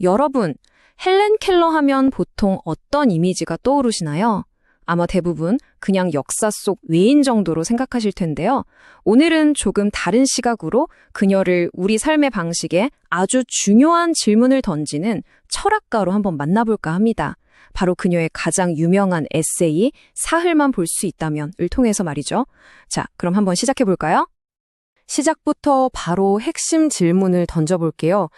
여러분, 헬렌 켈러 하면 보통 어떤 이미지가 떠오르시나요? 아마 대부분 그냥 역사 속 외인 정도로 생각하실 텐데요. 오늘은 조금 다른 시각으로 그녀를 우리 삶의 방식에 아주 중요한 질문을 던지는 철학가로 한번 만나볼까 합니다. 바로 그녀의 가장 유명한 에세이 사흘만 볼 수 있다면을 통해서 말이죠. 자, 그럼 한번 시작해 볼까요? 시작부터 바로 핵심 질문을 던져볼게요.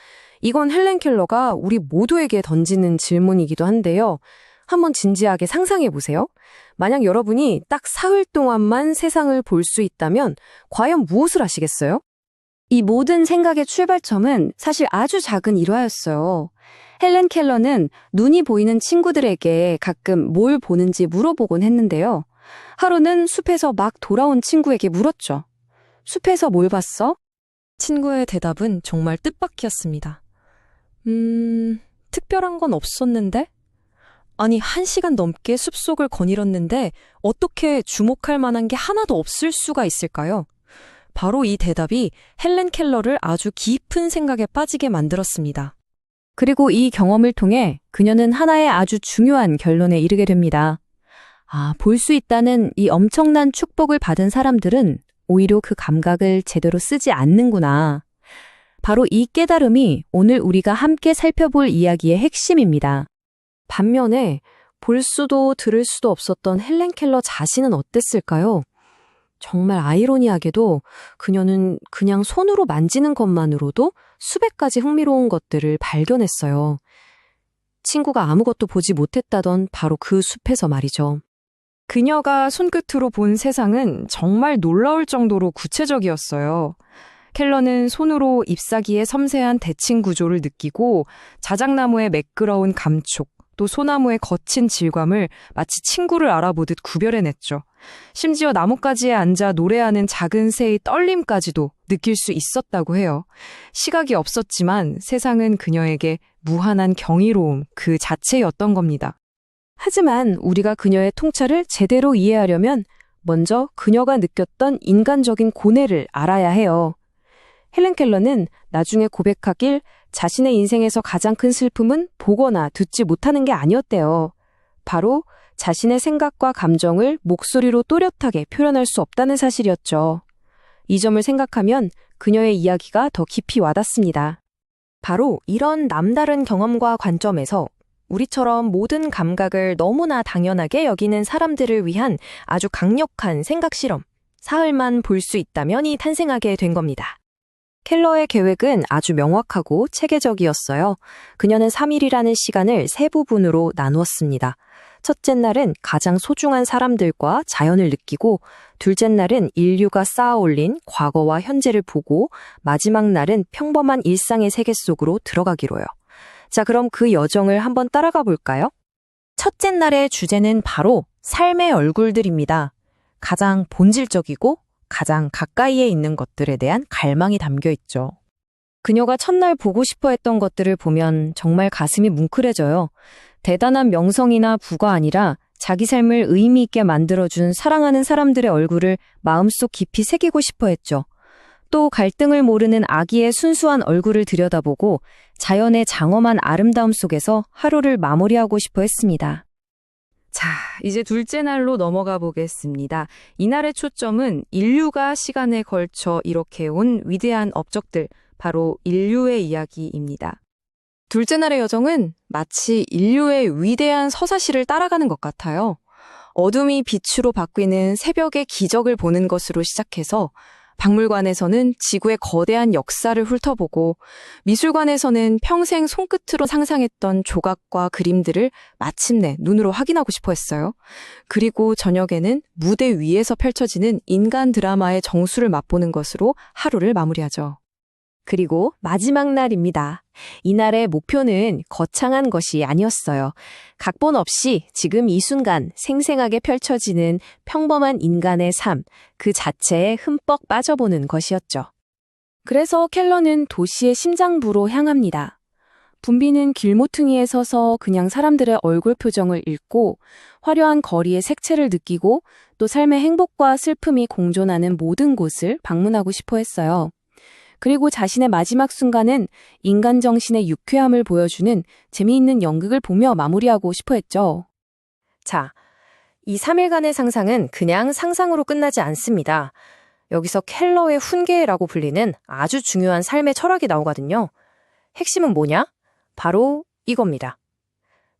이건 헬렌 켈러가 우리 모두에게 던지는 질문이기도 한데요. 한번 진지하게 상상해 보세요. 만약 여러분이 딱 사흘 동안만 세상을 볼 수 있다면 과연 무엇을 하시겠어요? 이 모든 생각의 출발점은 사실 아주 작은 일화였어요. 헬렌 켈러는 눈이 보이는 친구들에게 가끔 뭘 보는지 물어보곤 했는데요. 하루는 숲에서 막 돌아온 친구에게 물었죠. 숲에서 뭘 봤어? 친구의 대답은 정말 뜻밖이었습니다. 음, 특별한 건 없었는데? 아니, 한 시간 넘게 숲속을 거닐었는데 어떻게 주목할 만한 게 하나도 없을 수가 있을까요? 바로 이 대답이 헬렌 켈러를 아주 깊은 생각에 빠지게 만들었습니다. 그리고 이 경험을 통해 그녀는 하나의 아주 중요한 결론에 이르게 됩니다. 아, 볼 수 있다는 이 엄청난 축복을 받은 사람들은 오히려 그 감각을 제대로 쓰지 않는구나. 바로 이 깨달음이 오늘 우리가 함께 살펴볼 이야기의 핵심입니다. 반면에 볼 수도 들을 수도 없었던 헬렌 켈러 자신은 어땠을까요? 정말 아이러니하게도 그녀는 그냥 손으로 만지는 것만으로도 수백 가지 흥미로운 것들을 발견했어요. 친구가 아무것도 보지 못했다던 바로 그 숲에서 말이죠. 그녀가 손끝으로 본 세상은 정말 놀라울 정도로 구체적이었어요. 켈러는 손으로 잎사귀의 섬세한 대칭 구조를 느끼고 자작나무의 매끄러운 감촉, 또 소나무의 거친 질감을 마치 친구를 알아보듯 구별해냈죠. 심지어 나뭇가지에 앉아 노래하는 작은 새의 떨림까지도 느낄 수 있었다고 해요. 시각이 없었지만 세상은 그녀에게 무한한 경이로움 그 자체였던 겁니다. 하지만 우리가 그녀의 통찰을 제대로 이해하려면 먼저 그녀가 느꼈던 인간적인 고뇌를 알아야 해요. 헬렌 켈러는 나중에 고백하길 자신의 인생에서 가장 큰 슬픔은 보거나 듣지 못하는 게 아니었대요. 바로 자신의 생각과 감정을 목소리로 또렷하게 표현할 수 없다는 사실이었죠. 이 점을 생각하면 그녀의 이야기가 더 깊이 와닿습니다. 바로 이런 남다른 경험과 관점에서 우리처럼 모든 감각을 너무나 당연하게 여기는 사람들을 위한 아주 강력한 생각 실험, 사흘만 볼 수 있다면이 탄생하게 된 겁니다. 켈러의 계획은 아주 명확하고 체계적이었어요. 그녀는 3일이라는 시간을 세 부분으로 나누었습니다. 첫째 날은 가장 소중한 사람들과 자연을 느끼고, 둘째 날은 인류가 쌓아 올린 과거와 현재를 보고, 마지막 날은 평범한 일상의 세계 속으로 들어가기로요. 자, 그럼 그 여정을 한번 따라가 볼까요? 첫째 날의 주제는 바로 삶의 얼굴들입니다. 가장 본질적이고 가장 가까이에 있는 것들에 대한 갈망이 담겨 있죠. 그녀가 첫날 보고 싶어 했던 것들을 보면 정말 가슴이 뭉클해져요. 대단한 명성이나 부가 아니라 자기 삶을 의미 있게 만들어준 사랑하는 사람들의 얼굴을 마음속 깊이 새기고 싶어 했죠. 또 갈등을 모르는 아기의 순수한 얼굴을 들여다보고 자연의 장엄한 아름다움 속에서 하루를 마무리하고 싶어 했습니다. 자, 이제 둘째 날로 넘어가 보겠습니다. 이날의 초점은 인류가 시간에 걸쳐 이렇게 온 위대한 업적들, 바로 인류의 이야기입니다. 둘째 날의 여정은 마치 인류의 위대한 서사시를 따라가는 것 같아요. 어둠이 빛으로 바뀌는 새벽의 기적을 보는 것으로 시작해서 박물관에서는 지구의 거대한 역사를 훑어보고 미술관에서는 평생 손끝으로 상상했던 조각과 그림들을 마침내 눈으로 확인하고 싶어 했어요. 그리고 저녁에는 무대 위에서 펼쳐지는 인간 드라마의 정수를 맛보는 것으로 하루를 마무리하죠. 그리고 마지막 날입니다. 이날의 목표는 거창한 것이 아니었어요. 각본 없이 지금 이 순간 생생하게 펼쳐지는 평범한 인간의 삶, 그 자체에 흠뻑 빠져보는 것이었죠. 그래서 켈러는 도시의 심장부로 향합니다. 분비는 길모퉁이에 서서 그냥 사람들의 얼굴 표정을 읽고 화려한 거리의 색채를 느끼고 또 삶의 행복과 슬픔이 공존하는 모든 곳을 방문하고 싶어 했어요. 그리고 자신의 마지막 순간은 인간 정신의 유쾌함을 보여주는 재미있는 연극을 보며 마무리하고 싶어 했죠. 자, 이 3일간의 상상은 그냥 상상으로 끝나지 않습니다. 여기서 켈러의 훈계라고 불리는 아주 중요한 삶의 철학이 나오거든요. 핵심은 뭐냐? 바로 이겁니다.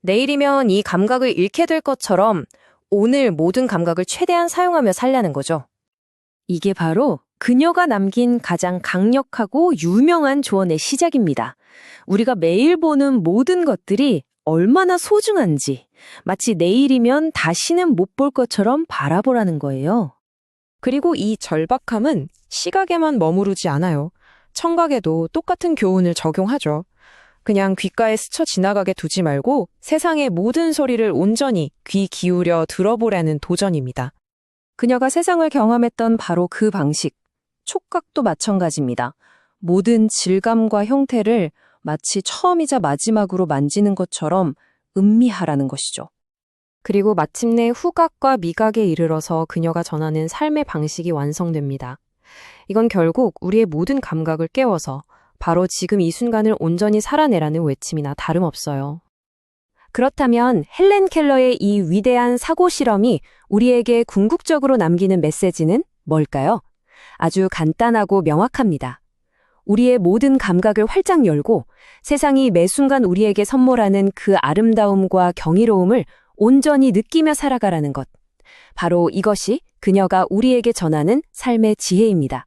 내일이면 이 감각을 잃게 될 것처럼 오늘 모든 감각을 최대한 사용하며 살라는 거죠. 이게 바로 그녀가 남긴 가장 강력하고 유명한 조언의 시작입니다. 우리가 매일 보는 모든 것들이 얼마나 소중한지 마치 내일이면 다시는 못 볼 것처럼 바라보라는 거예요. 그리고 이 절박함은 시각에만 머무르지 않아요. 청각에도 똑같은 교훈을 적용하죠. 그냥 귓가에 스쳐 지나가게 두지 말고 세상의 모든 소리를 온전히 귀 기울여 들어보라는 도전입니다. 그녀가 세상을 경험했던 바로 그 방식, 촉각도 마찬가지입니다. 모든 질감과 형태를 마치 처음이자 마지막으로 만지는 것처럼 음미하라는 것이죠. 그리고 마침내 후각과 미각에 이르러서 그녀가 전하는 삶의 방식이 완성됩니다. 이건 결국 우리의 모든 감각을 깨워서 바로 지금 이 순간을 온전히 살아내라는 외침이나 다름없어요. 그렇다면 헬렌 켈러의 이 위대한 사고 실험이 우리에게 궁극적으로 남기는 메시지는 뭘까요? 아주 간단하고 명확합니다. 우리의 모든 감각을 활짝 열고 세상이 매 순간 우리에게 선물하는 그 아름다움과 경이로움을 온전히 느끼며 살아가라는 것. 바로 이것이 그녀가 우리에게 전하는 삶의 지혜입니다.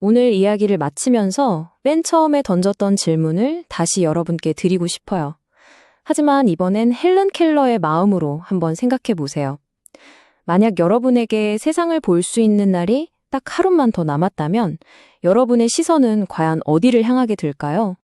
오늘 이야기를 마치면서 맨 처음에 던졌던 질문을 다시 여러분께 드리고 싶어요. 하지만 이번엔 헬렌 켈러의 마음으로 한번 생각해 보세요. 만약 여러분에게 세상을 볼 수 있는 날이 딱 하루만 더 남았다면 여러분의 시선은 과연 어디를 향하게 될까요?